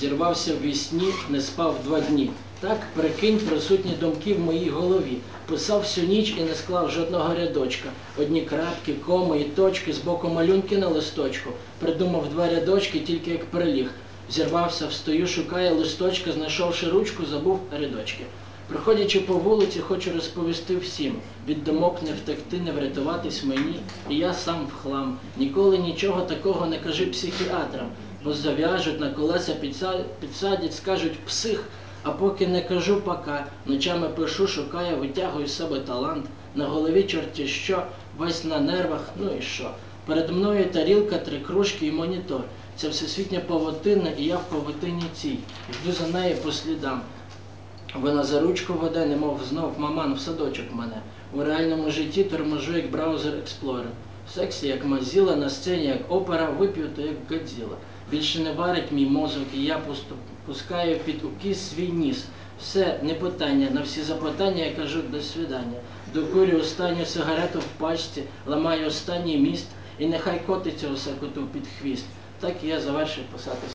Зірвався в вісні, не спав два дні. Так, прикинь, присутні думки в моїй голові. Писав всю ніч і не склав жодного рядочка. Одні крапки, коми і точки, з боку малюнки на листочку. Придумав два рядочки, тільки як приліг. Зірвався, встаю, шукає листочка, знайшовши ручку, забув рядочки. Проходячи по вулиці, хочу розповісти всім. Від думок не втекти, не врятуватись мені, і я сам в хлам. Ніколи нічого такого не кажи психіатрам, бо зав'яжуть на колеса, підсадять, скажуть псих. А поки не кажу пока, ночами пишу, шукаю, витягую з себе талант. На голові чорті що, весь на нервах, ну і що. Перед мною тарілка, три кружки і монітор. Це всесвітня павутина, і я в павутині цій. Йду за нею по слідам. Вона за ручку веде, немов знов маман в садочок мене. У реальному житті торможу як браузер Explorer. Сексі як мазіла, на сцені як опера, вип'ю, то як Годзіла. Більше не варить мій мозок, і я пускаю під укіс свій ніс. Все, не питання, на всі запитання я кажу до свидання. Докурю останню сигарету в пачці, ламаю останній міст, і нехай котиться усе коту під хвіст. Так і я завершив писати.